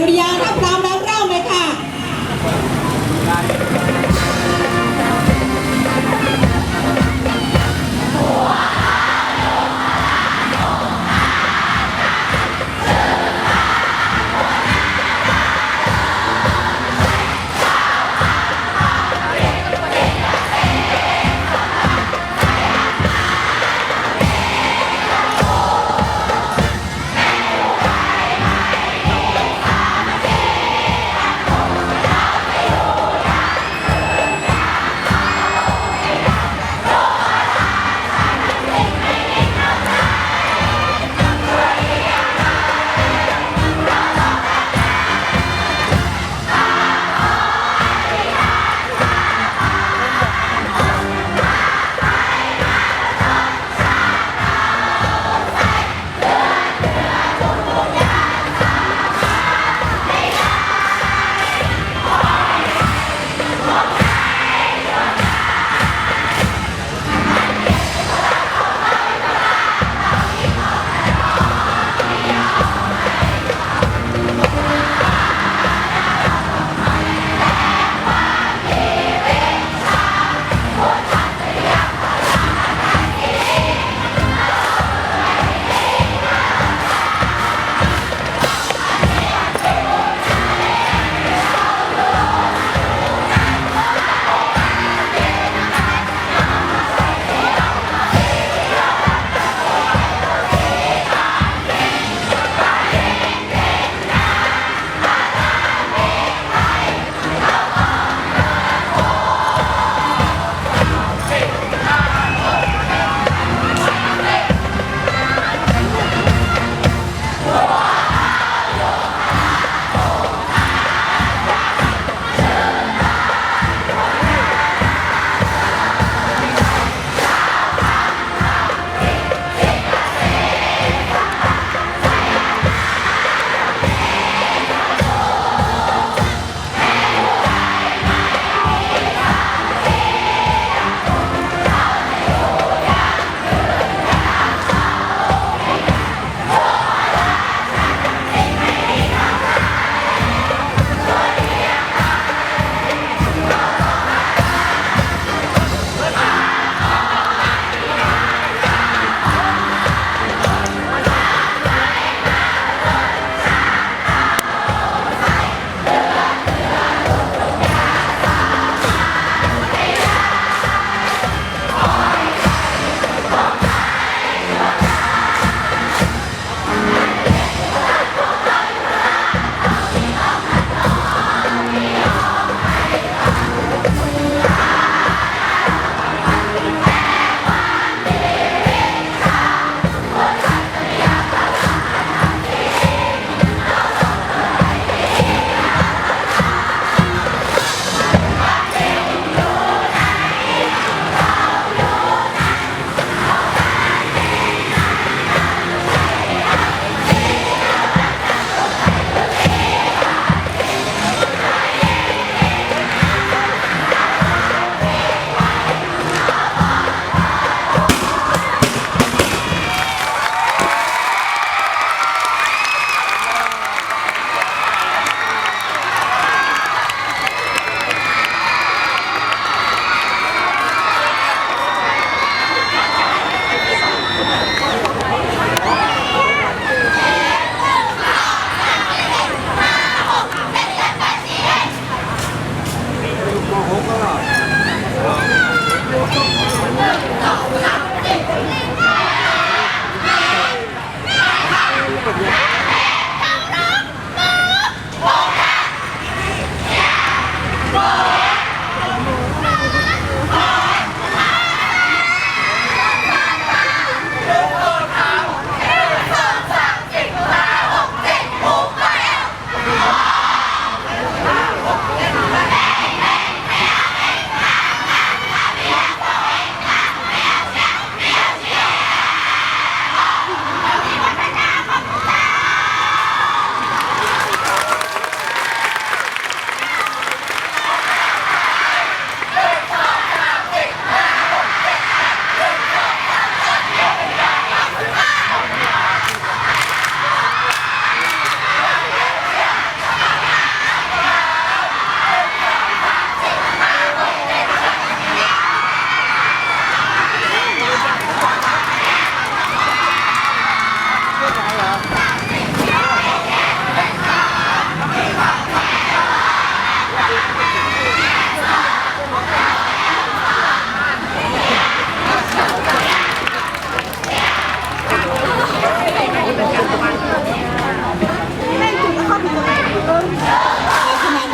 ดุ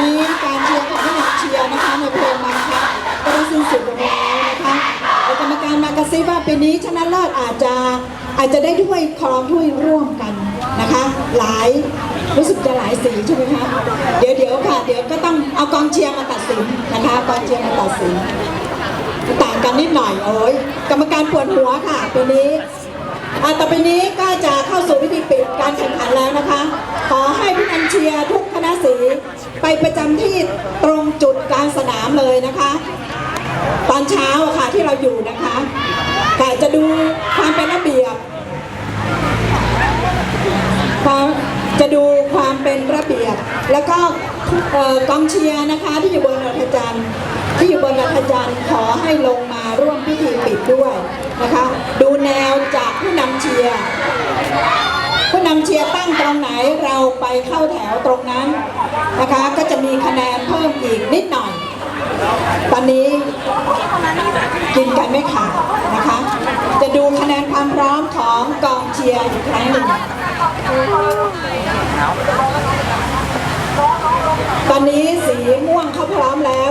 นี้การเชียร์ของผู้หญิงเชียร์นะคะในเพลงมันคะก็ได้สิ้นสุดลงแล้วนะคะกรรมการมากระซิบว่าปีนี้ชนะเลิศอาจจะอาจจะได้ถ้วยครองถ้วยร่วมกันนะคะ หลายรู้สึกจะหลายสีใช่ไหมคะเดี๋ยวเดี๋ยวค่ะ เดี๋ยวก็ต้องเอากองเชียร์มาตัดสินนะคะกองเชียร์มาตัดสินต่างกันนิดหน่อยโอ้ยกรรมการปวดหัวค่ะปีนี้ต่อไปนี้ก็จะเข้าสู่พิธี ปประจำที่ตรงจุดกลางสนามเลยนะคะ ตอนเช้าค่ะที่เราอยู่นะคะค่ะจะดูความเป็นระเบียบความจะดูความเป็นระเบียบ แล้วก็กองเชียร์นะคะ ที่อยู่บนอัธจันทร์ที่อยู่บนอัธจันทร์ขอให้ลงมาร่วมพิธีปิดด้วยนะคะ ดูแนวจากผู้นำเชียร์ ผู้นำเชียร์ตั้งตรงไหนเราไปเข้าแถวตรงนั้นนะคะ ก็จะมีคะแนนเพิ่มอีกนิดหน่อย ตอนนี้กินกันไม่ขาดนะคะ จะดูคะแนนความพร้อมของกองเชียร์อีกครั้งหนึ่งตอนนี้สีม่วงเขาพร้อมแล้ว